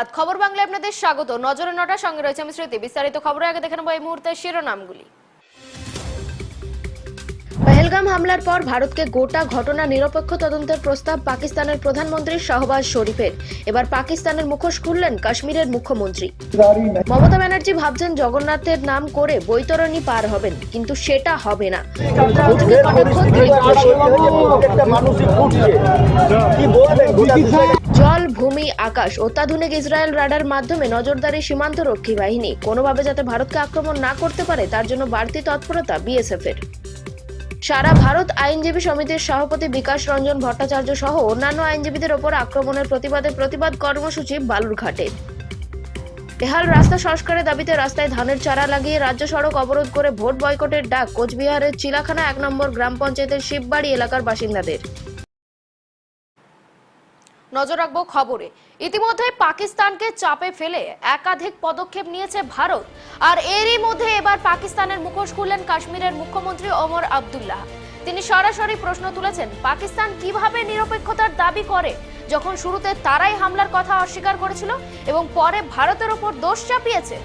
সুপ্রভাত খবর বাংলা আপনাদের স্বাগত। নজরে নটার সঙ্গে রয়েছে আমি স্মৃতি বিস্তারিত খবরে আগে দেখে নেব এই মুহূর্তে শিরোনামগুলি। পহেলগাম হামলার পর ভারতকে গোটা ঘটনা নিরপেক্ষ তদন্তের প্রস্তাব পাকিস্তানের প্রধানমন্ত্রী শাহবাজ শরীফের। এবার পাকিস্তানের মুখোশ খুললেন কাশ্মীরের মুখ্যমন্ত্রী। মমতা ব্যানার্জি ভাবছেন জগন্নাথের নাম করে বৈতরণী পার হবেন কিন্তু সেটা হবে না। কটাক্ষ জল, ভূমি, আকাশ অত্যাধুনিক ইসরায়েল রাডার মাধ্যমে নজরদারি সীমান্ত রক্ষী বাহিনী। কোনোভাবে যাতে ভারতকে আক্রমণ না করতে পারে, তার জন্য বাড়তি তৎপরতা বিএসএফ এর। সারা ভারত আইনজীবী সমিতির সভাপতি বিকাশ রঞ্জন ভট্টাচার্য সহ অন্যান্য আইনজীবীদের ওপর আক্রমণের প্রতিবাদে প্রতিবাদ কর্মসূচি বালুরঘাটে। বেহাল রাস্তা সংস্কারের দাবিতে রাস্তায় ধানের চারা লাগিয়ে রাজ্য সড়ক অবরোধ করে ভোট বয়কটের ডাক কোচবিহারের চিলাখানা এক নম্বর গ্রাম পঞ্চায়েতের শিববাড়ি এলাকার বাসিন্দাদের। নজর রাখব খবরে। ইতিমধ্যে পাকিস্তানকে চাপে ফেলে একাধিক পদক্ষেপ নিয়েছে ভারত। আর এরই মধ্যে এবার পাকিস্তানের মুখোশ খুললেন কাশ্মীরের মুখ্যমন্ত্রী ওমর আবদুল্লাহ। তিনি সরাসরি প্রশ্ন তুলেছেন, পাকিস্তান কীভাবে নিরপেক্ষতার দাবি করে? যখন শুরুতে তারাই হামলার কথা অস্বীকার করেছিল এবং পরে ভারতের ওপর দোষ চাপিয়েছে।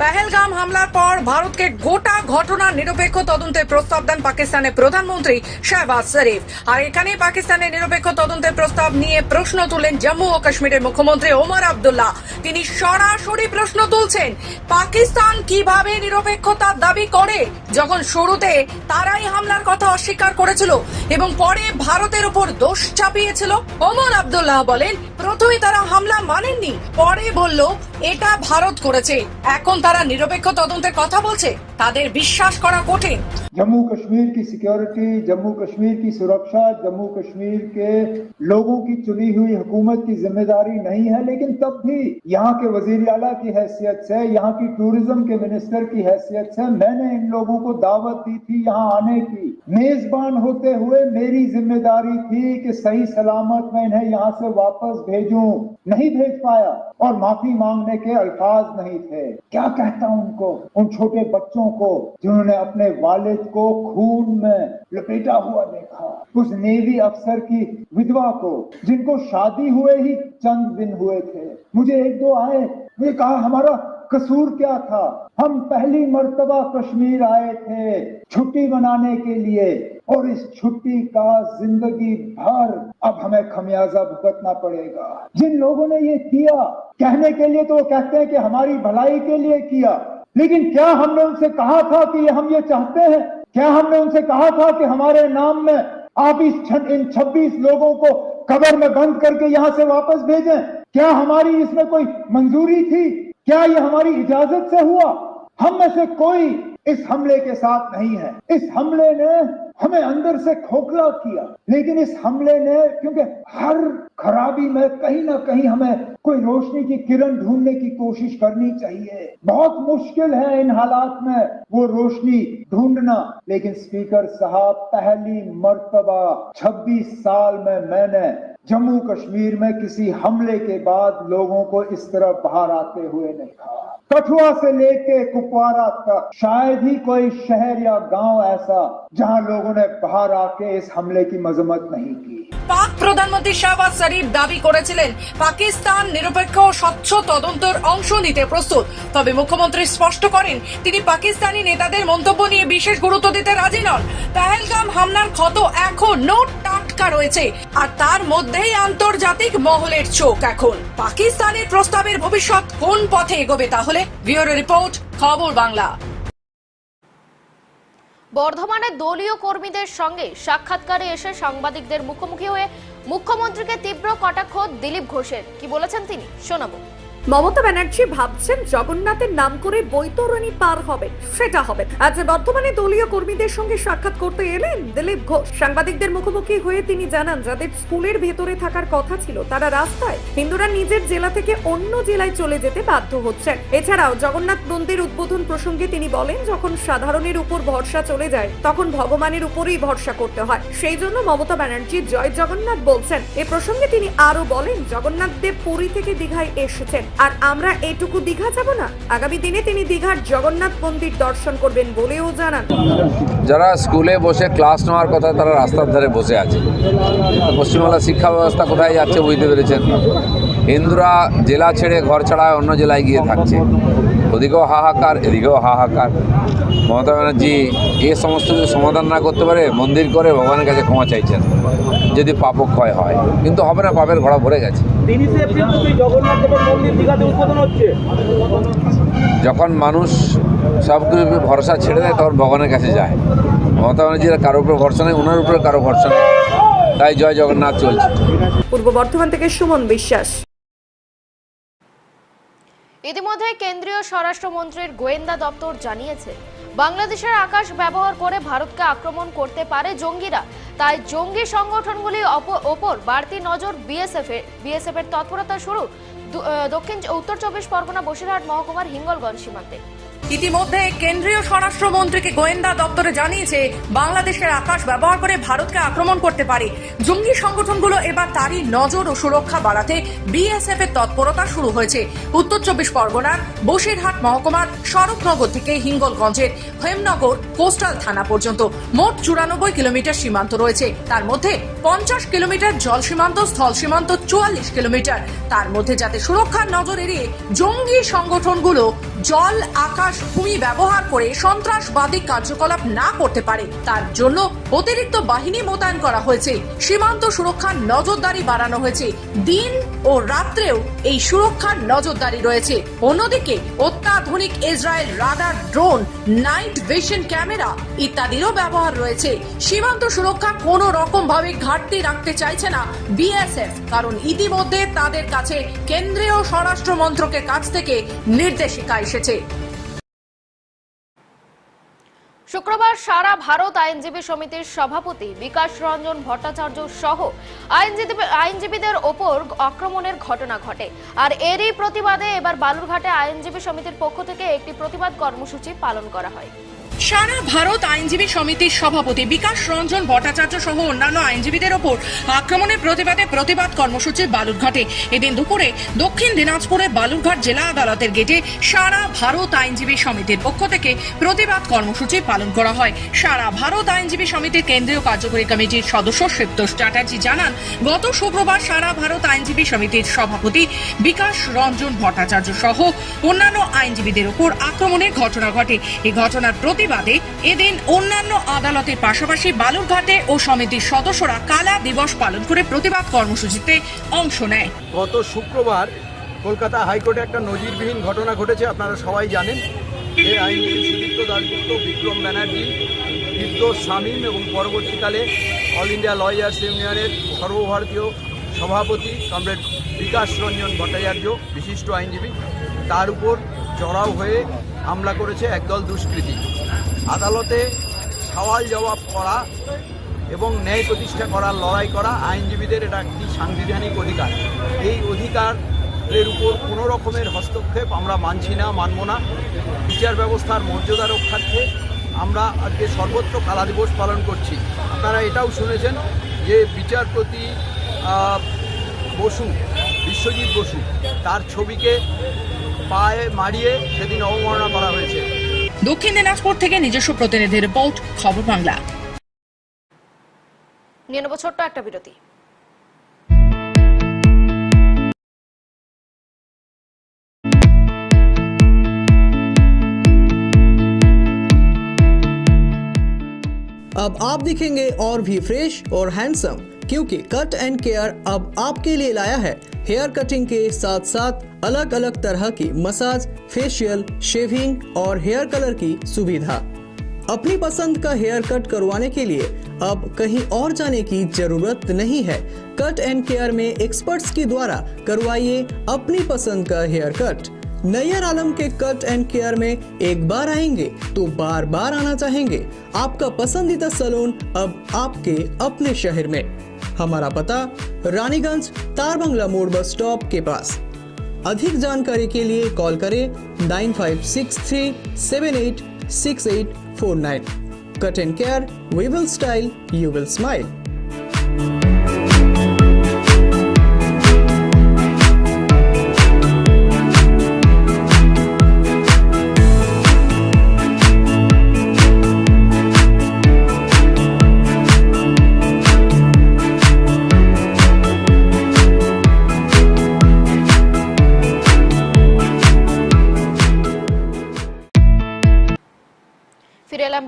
পেহেলগাম হামলার পর ভারতকে গোটা ঘটনার নিরপেক্ষ তদন্তের প্রস্তাব দেন পাকিস্তানের প্রধানমন্ত্রী শাহবাজ শরীফ। আর এখানে পাকিস্তানের নিরপেক্ষ তদন্তের প্রস্তাব নিয়ে প্রশ্ন তুলেন জম্মু ও কাশ্মীরের মুখ্যমন্ত্রী ওমর আবদুল্লাহ। তিনি সরাসরি প্রশ্ন তুলছেন, পাকিস্তান কীভাবে নিরপেক্ষতার দাবি করে? যখন শুরুতে তারাই হামলার কথা অস্বীকার করেছিল এবং পরে ভারতের উপর দোষ চাপিয়েছিল, ওমর আবদুল্লাহ বলেন, প্রথমে তারা হামলা মানেননি, পরে বলল, এটা ভারত করেছে। এখন তারা নিরপেক্ষ তদন্তের কথা বলছে তাদের বিশ্বাস করা কঠিন जम्मू कश्मीर की सिक्योरिटी जम्मू कश्मीर की सुरक्षा जम्मू कश्मीर के लोगों की चुनी हुई हुकूमत की जिम्मेदारी नहीं है लेकिन तब भी यहाँ के वजीर आला की हैसियत से यहाँ की टूरिज्म के मिनिस्टर की हैसियत से मैंने इन लोगों को दावत दी थी यहाँ आने की मेजबान होते हुए मेरी जिम्मेदारी थी कि सही सलामत मैं इन्हें यहाँ से वापस भेजूं नहीं भेज पाया और माफी मांगने के अल्फाज नहीं थे क्या कहता उनको उन छोटे बच्चों को जिन्होंने अपने वालिद को खून में लपेटा हुआ देखा। उस नेवी अफसर की विधवा को, जिनको शादी हुए ही चंद दिन हुए थे। मुझे एक दो आए मुझे कहा, हमारा कसूर क्या था? हम पहली मर्तबा कश्मीर आए थे छुट्टी मनाने के लिए, और इस छुट्टी का ज़िंदगी भर अब हमें खमियाजा भुगतना पड़ेगा। जिन लोगों ने ये किया, कहने के लिए तो वो कहते हैं कि हमारी भलाई के लिए किया। लेकिन क्या हमने उनसे कहा था कि हम ये चाहते हैं? क्या हमने उनसे कहा था कि हमारे नाम में आप इस इन 26 लोगों को कबर में बंद करके यहाँ से वापस भेजें? क्या हमारी इसमें कोई मंजूरी थी? क्या ये हमारी इजाज़त से हुआ? हम में से कोई इस हमले के साथ नहीं है। इस हमले ने हमें अंदर से खोखला किया। लेकिन इस हमले ने, क्योंकि हर खराबी में कहीं ना कहीं हमें कोई रोशनी की किरण ढूँढने की कोशिश करनी चाहिए। बहुत मुश्किल है इन हालात में वो रोशनी ढूंढना। लेकिन स्पीकर साहब, पहली मर्तबा 26 साल में मैंने जम्मू कश्मीर में किसी हमले के बाद लोगों को इस तरह बाहर आते हुए नहीं देखा। कठुआ से लेके कुपवारा तक, शायद ही कोई शहर या गाँव ऐसा जहाँ लोगों ने बाहर आके इस हमले की मजम्मत नहीं की। পাক প্রধানমন্ত্রী শাহবাজ শরীফ দাবি করেছিলেন, পাকিস্তান নিরপেক্ষ স্বচ্ছ তদন্তের অংশ নিতে প্রস্তুত। তবে মুখ্যমন্ত্রী স্পষ্ট করেন, তিনি পাকিস্তানি নেতাদের মন্তব্য নিয়ে বিশেষ গুরুত্ব দিতে রাজি নন। পেহেলগাম হামলার ক্ষত এখনও টাটকা রয়েছে, আর তার মধ্যেই আন্তর্জাতিক মহলের চোখ এখন। পাকিস্তানের প্রস্তাবের ভবিষ্যৎ কোন পথে এগোবে তাহলে? ব্যুরো রিপোর্ট, খবর বাংলা। বর্ধমানে দলীয় কর্মীদের সঙ্গে সাক্ষাৎকারে এসে সাংবাদিকদের মুখোমুখি হয়ে মুখ্যমন্ত্রীকে তীব্র কটাক্ষ দিলীপ ঘোষের। কি বলেছেন তিনি? শোনাবো। মমতা ব্যানার্জি ভাবছেন জগন্নাথের নাম করে বৈতরণী পার হবে সেটা হবে। আজ বর্তমানে দলীয় কর্মীদের সঙ্গে সাক্ষাৎ করতে এলেন দিলীপ ঘোষ। সাংবাদিকদের মুখোমুখি হয়ে তিনি জানান, যাদের স্কুলের ভেতরে থাকার কথা ছিল, তারা রাস্তায় হিন্দুরা নিজের জেলা থেকে অন্য জেলায় চলে যেতে বাধ্য হচ্ছেন। এছাড়াও জগন্নাথ মন্দির উদ্বোধন প্রসঙ্গে তিনি বলেন, যখন সাধারণের উপর ভরসা চলে যায়, তখন ভগবানের উপরেই ভরসা করতে হয়। সেই জন্য মমতা ব্যানার্জি জয় জগন্নাথ বলছেন। এ প্রসঙ্গে তিনি আরও বলেন, জগন্নাথ দেব পুরী থেকে দীঘায় এসেছেন। আর আমরা এটুকু দীঘা যাব না? আগামী দিনে তিনি দীঘার জগন্নাথ মন্দির দর্শন করবেন বলেও জানান। যারা স্কুলে বসে ক্লাস নেওয়ার কথা তারা রাস্তার ধারে বসে আছে। পশ্চিমবাংলার শিক্ষা ব্যবস্থা কোথায় যাচ্ছে বুঝতে পেরেছেন? হিন্দুরা জেলা ছেড়ে ঘর ছাড়া অন্য জেলায় গিয়ে থাকছে। ওদিকেও হাহাকার, এদিকেও হাহাকার। মমতা ব্যানার্জি এ সমস্ত কিছু সমাধান না করতে পারে, মন্দির করে ভগবানের কাছে ক্ষমা চাইছেন। যদি পাপক্ষয় হয়, কিন্তু হবে না, পাপের ঘোড়া ভরে গেছে। যখন মানুষ সব কিছু ভরসা ছেড়ে দেয়, তখন ভগবানের কাছে যায়। মমতা ব্যানার্জির কারোর উপর ভরসা নেই ওনার উপরে কারও ভরসা নেই। তাই জয় জগন্নাথ চলছে। পূর্ব বর্ধমান থেকে সুমন বিশ্বাস। ইতিমধ্যে কেন্দ্রীয় স্বরাষ্ট্রমন্ত্রীর গোয়েন্দা দপ্তর জানিয়েছে, বাংলাদেশের আকাশ ব্যবহার করে ভারতকে আক্রমণ করতে পারে জঙ্গিরা। তাই জঙ্গি সংগঠনগুলি ওপর বাড়তি নজর বিএসএফ এর বিএসএফ এর তৎপরতা শুরু দক্ষিণ উত্তর চব্বিশ পরগনা বসিরহাট মহকুমার হিঙ্গলগঞ্জ সীমান্তে। ইতিমধ্যে কেন্দ্রীয় স্বরাষ্ট্রমন্ত্রীকে গোয়েন্দা দপ্তরে জানিয়েছে, বাংলাদেশের আকাশ ব্যবহার করে ভারতকে আক্রমণ করতে পারে। জঙ্গি সংগঠনগুলো এবার তারই নজর ও সুরক্ষা বাড়াতে বিএসএফ এর তৎপরতা শুরু হয়েছে। উত্তর চব্বিশ পরগনার বসিরহাট মহকুমার শরৎনগর থেকে হিঙ্গলগঞ্জের হেমনগর কোস্টাল থানা পর্যন্ত মোট চুরানব্বই কিলোমিটার সীমান্ত রয়েছে। তার মধ্যে পঞ্চাশ কিলোমিটার জল সীমান্ত, স্থল সীমান্ত, চুয়াল্লিশ কিলোমিটার। তার মধ্যে যাতে সুরক্ষার নজর এড়িয়ে জঙ্গি সংগঠনগুলো জল, আকাশ, ভূমি ব্যবহার করে সন্ত্রাসবাদী কার্যকলাপ না করতে পারে। তার জন্য অতিরিক্ত বাহিনী মোতায়েন করা হয়েছে। সীমান্ত সুরক্ষার নজরদারি বাড়ানো হয়েছে। দিন ও রাত্রেও এই সুরক্ষার নজরদারি রয়েছে। অন্যদিকে অত্যাধুনিক Israel radar drone night vision camera ইত্যাদিরও ব্যবহার রয়েছে। সীমান্ত সুরক্ষা কোন রকম ভাবে ঘাটতি রাখতে চাইছে না বিএসএফ কারণ ইতিমধ্যে তাদের কাছে কেন্দ্রীয় স্বরাষ্ট্র মন্ত্রকের কাছ থেকে নির্দেশিকা এসেছে। শুক্রবার সারা ভারত আইনজীবী সমিতির সভাপতি বিকাশ রঞ্জন ভট্টাচার্য সহ আইনজীবী আইনজীবীদের ওপর আক্রমণের ঘটনা ঘটে। আর এরই প্রতিবাদে এবার বালুরঘাটে আইনজীবী সমিতির পক্ষ থেকে একটি প্রতিবাদ কর্মসূচি পালন করা হয়। সারা ভারত আইনজীবী সমিতির সভাপতি বিকাশ রঞ্জন ভট্টাচার্য সহ অন্যান্য আইনজীবীদের ওপর আক্রমণের প্রতিবাদে প্রতিবাদ কর্মসূচি বালুরঘাটে। এদিন দুপুরে দক্ষিণ দিনাজপুরের বালুরঘাট জেলা আদালতের গেটে সারা ভারত আইনজীবী সমিতির পক্ষ থেকে প্রতিবাদ কর্মসূচি পালন করা হয়। সারা ভারত আইনজীবী সমিতির কেন্দ্রীয় কার্যকরী কমিটির সদস্য শিবতোষ চ্যাটার্জি জানান, গত শুক্রবার সারা ভারত আইনজীবী সমিতির সভাপতি বিকাশ রঞ্জন ভট্টাচার্য সহ অন্যান্য আইনজীবীদের উপর আক্রমণের ঘটনা ঘটে। এই ঘটনার প্রতিবাদে এদিন অন্যান্য আদালতের পাশাপাশি বালুরঘাটে ও সমিতির সদস্যরা কালা দিবস পালন করে প্রতিবাদ কর্মসূচিতে অংশ নেয়। গত শুক্রবার কলকাতা হাইকোর্টে একটা নজিরবিহীন ঘটনা ঘটেছে, আপনারা সবাই জানেন। যে আইনজীবী বিক্রম ব্যানার্জি, বিদ্যুৎ শামীম এবং পরবর্তীকালে অল ইন্ডিয়া লয়ার্স ইউনিয়নের সর্বভারতীয় সভাপতি কমরেড বিকাশ রঞ্জন ভট্টাচার্য, বিশিষ্ট আইনজীবী, তার উপর চড়াও হয়ে হামলা করেছে একদল দুষ্কৃতী। আদালতে সওয়াল জবাব করা এবং ন্যায় প্রতিষ্ঠা করার লড়াই করা আইনজীবীদের এটা একটি সাংবিধানিক অধিকার। এই অধিকারের উপর কোনো রকমের হস্তক্ষেপ আমরা মানছি না, মানব না। বিচার ব্যবস্থার মর্যাদা রক্ষার্থে আমরা আজকে সর্বত্র কালা দিবস পালন করছি। আপনারা এটাও শুনেছেন যে বিচারপতি বসু, বিশ্বজিৎ বসু, তার ছবিকে পায়ে মারিয়ে সেদিন অবমাননা করা হয়েছে। দক্ষিণ দিনাজপুর থেকে নিজস্ব প্রতিনিধি রিপোর্ট খবর বাংলা নিয়ে নেব ছোট্ট একটা বিরতি अब आप दिखेंगे और भी फ्रेश और हैंडसम क्योंकि कट एंड केयर अब आपके लिए लाया है हेयर कटिंग के साथ साथ अलग अलग तरह की मसाज, फेशियल, शेविंग और हेयर कलर की सुविधा। अपनी पसंद का हेयर कट करवाने के लिए अब कहीं और जाने की ज़रूरत नहीं है। कट एंड केयर में एक्सपर्ट्स के द्वारा करवाइए अपनी पसंद का हेयर कट। नैयर आलम के कट एंड केयर में एक बार आएँगे तो बार बार आना चाहेंगे। आपका पसंदीदा सलून अब आपके अपने शहर में। हमारा पता रानीगंज तारबंगला मोड़ बस स्टॉप के पास। अधिक जानकारी के लिए कॉल करें nine five six three seven eight six eight four nine. Cut and Care we will style you will smile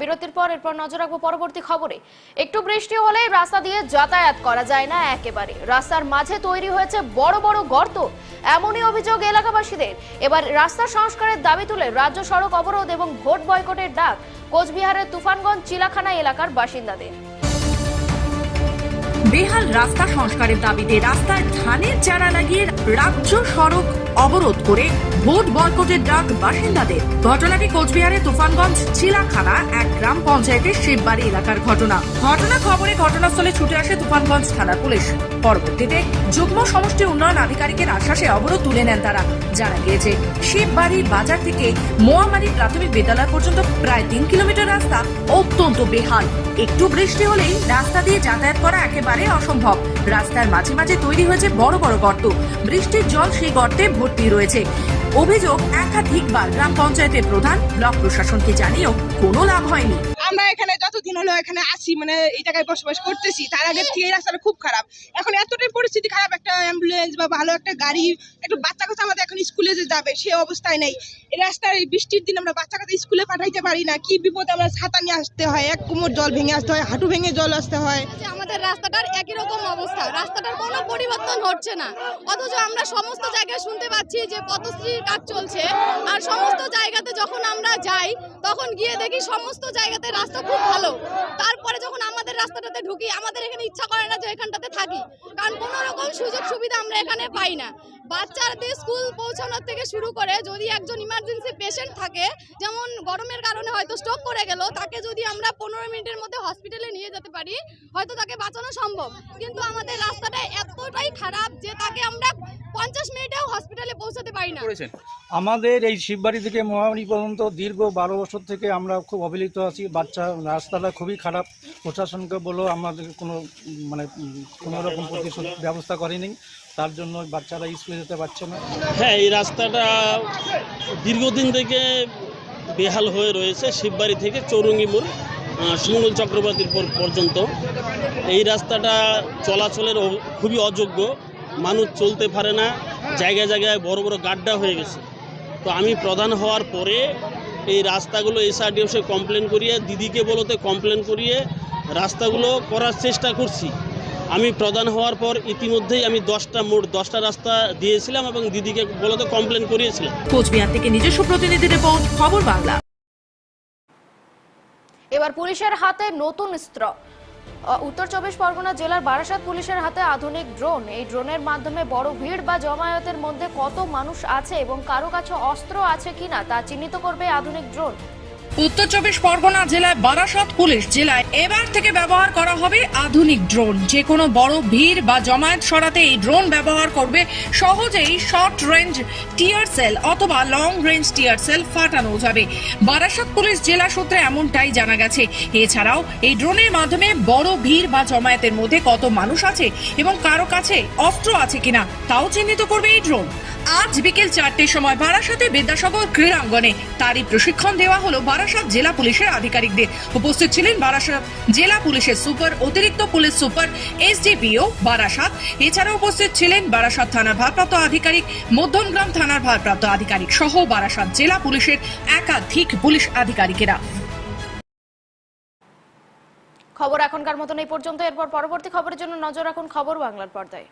বিরতির পর এরপর নজর রাখব পরবর্তী খবরে। একটু বৃষ্টি হলেই রাস্তা দিয়ে যাতায়াত করা যায় না একেবারে। রাস্তার মাঝে তৈরি হয়েছে বড় বড় গর্ত, এমনই অভিযোগ এলাকাবাসীদের। এবার রাস্তা সংস্কারের দাবি তুলে রাজ্য সড়ক অবরোধ এবং ভোট বয়কটের ডাক কোচবিহারের তুফানগঞ্জ চিলাখানা এলাকার বাসিন্দাদের। বেহাল রাস্তা সংস্কারের দাবিতে রাস্তায় ধানের চারা লাগিয়ে রাজ্য সড়ক অবরোধ করে ভোট বয়কটের ডাক বাসিন্দাদের। ঘটনাটি কোচবিহারের তুফানগঞ্জ চিলাখানা, এক গ্রাম পঞ্চায়েতের শিববাড়ি এলাকার ঘটনা। ঘটনা খবরে ঘটনাস্থলে ছুটে আসে তুফানগঞ্জ থানার পুলিশ। পরবর্তীতে যুগ্ম সমষ্টি উন্নয়ন আধিকারিকের আশ্বাসে অবরোধ তুলে নেন তারা। জানা গিয়েছে শিববাড়ি বাজার থেকে মোয়ামারি প্রাথমিক বিদ্যালয় পর্যন্ত প্রায় তিন কিলোমিটার রাস্তা অত্যন্ত বেহাল। একটু বৃষ্টি হলেই রাস্তা দিয়ে যাতায়াত করা একেবারে অসম্ভব। রাস্তার মাঝে মাঝে তৈরি হয়েছে বড় বড় গর্ত। বৃষ্টির জল সেই গর্তে ভর্তি রয়েছে। অভিযোগ একাধিকবার গ্রাম পঞ্চায়েতের প্রধান, ব্লক প্রশাসনকে জানিয়েও কোনো লাভ হয়নি। আমরা এখানে যতদিন হলো এখানে আসি মানে এই জায়গায় বসবাস করতেছি তার আগের থেকে এই রাস্তাটা খুব খারাপ। এখন এতটাই পরিস্থিতি খারাপ একটা অ্যাম্বুলেন্স বা ভালো একটা গাড়ি একটু বাচ্চা কাছে আমাদের এখন স্কুলে যে যাবে সে অবস্থায় নেই। এই রাস্তায় এই বৃষ্টির দিন আমরা বাচ্চা কাছে স্কুলে পাঠাইতে পারি না কি বিপদে আমরা ছাতা নিয়ে আসতে হয় এক কোমর জল ভেঙে আসতে হয় হাঁটু ভেঙে জল আসতে হয়। যে আমাদের রাস্তাটার একই রকম অবস্থা। রাস্তাটার কোনো পরিবর্তন হচ্ছে না। অথচ আমরা সমস্ত জায়গায় শুনতে পাচ্ছি যে পথশ্রীর কাজ চলছে আর সমস্ত জায়গাতে যখন আমরা যাই, তখন গিয়ে দেখি সমস্ত জায়গাতে রাস্তা খুব ভালো। তারপরে যখন আমাদের রাস্তাটাতে ঢুকি, আমাদের এখানে ইচ্ছা করে না যে এখানটাতে থাকি। কারণ কোনো রকম সুযোগ সুবিধা আমরা এখানে পাই না। বাচ্চাদের স্কুল পৌঁছানোর থেকে শুরু করে যদি একজন ইমার্জেন্সি পেশেন্ট থাকে, যেমন গরমের কারণে হয়তো স্ট্রোক করে গেল, তাকে যদি আমরা পনেরো মিনিটের মধ্যে হসপিটালে নিয়ে যেতে পারি, হয়তো তাকে বাঁচানো সম্ভব। কিন্তু আমাদের রাস্তাটা এতটাই খারাপ যে তাকে আমরা পঞ্চাশ মিনিটেও হসপিটালে পৌঁছাতে পারি না। আমাদের এই শিববাড়ি থেকে মহামারী পর্যন্ত দীর্ঘ বারো বছর থেকে আমরা খুব অবহেলিত আছি। বাচ্চা রাস্তাটা খুবই খারাপ। প্রশাসনকে বলেও আমাদের কোনো মানে কোনো রকম প্রতিশোধ ব্যবস্থা করেনি। তার জন্য বাচ্চারা স্কুলে যেতে পারছে না। হ্যাঁ এই রাস্তাটা দীর্ঘদিন থেকে বেহাল হয়ে রয়েছে। শিববাড়ি থেকে চৌরঙ্গি মোড় সুমঙ্গল চক্রবর্তীর পর- পর্যন্ত এই রাস্তাটা চলাচলের খুবই অযোগ্য। মানুষ চলতে পারে না, জায়গায় জায়গায় বড় বড় গাড্ডা হয়ে গেছে। তো আমি প্রধান হওয়ার পরে এই রাস্তাগুলো এসআরডিএফে কমপ্লেন করিয়ে, দিদিকে বলতে কমপ্লেন করিয়ে রাস্তাগুলো করার চেষ্টা করছি। আমি প্রধান হওয়ার পর ইতিমধ্যেই আমি দশটা মোট দশটা রাস্তা দিয়েছিলাম এবং দিদিকে বলতে কমপ্লেন করিয়েছিলাম। কোচবিহার থেকে নিজস্ব প্রতিনিধি রিপোর্ট, খবর বাংলা। এবার পুলিশের হাতে নতুন স্ত্র। উত্তর চব্বিশ পরগনা জেলার বারাসাত পুলিশের হাতে আধুনিক ড্রোন। এই ড্রোনের মাধ্যমে বড় ভিড় বা জমায়েতের মধ্যে কত মানুষ আছে এবং কারও কাছে অস্ত্র আছে কিনা তা চিহ্নিত করবে আধুনিক ড্রোন। উত্তর চব্বিশ পরগনা জেলায় বারাসত পুলিশ জেলায় এবার থেকে ব্যবহার করা হবে আধুনিক ড্রোন। যে কোনো বড় ভিড় বা জমায়েত সরাতে এই ড্রোন ব্যবহার করবে সহজেই শর্ট রেঞ্জ টিয়ার সেল অথবা লং রেঞ্জ টিয়ার সেল ফাটানো যাবে। বারাসত পুলিশ জেলা সূত্রে এমনটাই জানা গেছে। এছাড়াও এই ড্রোনের মাধ্যমে বড় ভিড় বা জমায়েতের মধ্যে কত মানুষ আছে এবং কারও কাছে অস্ত্র আছে কিনা, তাও চিহ্নিত করবে এই ড্রোন। আজ বিকেল চারটের সময় বারাসাতে বিদ্যাসাগর ক্রীড়াঙ্গনে তারই প্রশিক্ষণ দেওয়া হলো বারাসাত জেলা পুলিশের আধিকারিকদের। উপস্থিত ছিলেন বারাসাত জেলা পুলিশের সুপার, অতিরিক্ত পুলিশ সুপার, এসডিপিও বারাসাত। এছাড়া উপস্থিত ছিলেন বারাসাত থানার ভারপ্রাপ্ত আধিকারিক মধ্যমগ্রাম থানার ভারপ্রাপ্ত আধিকারিক সহ বারাসাত জেলা পুলিশের একাধিক পুলিশ আধিকারিকেরা। খবর এখনকার মতন এই পর্যন্ত। এরপর পরবর্তী খবরের জন্য নজর রাখুন খবর বাংলার পর্দায়।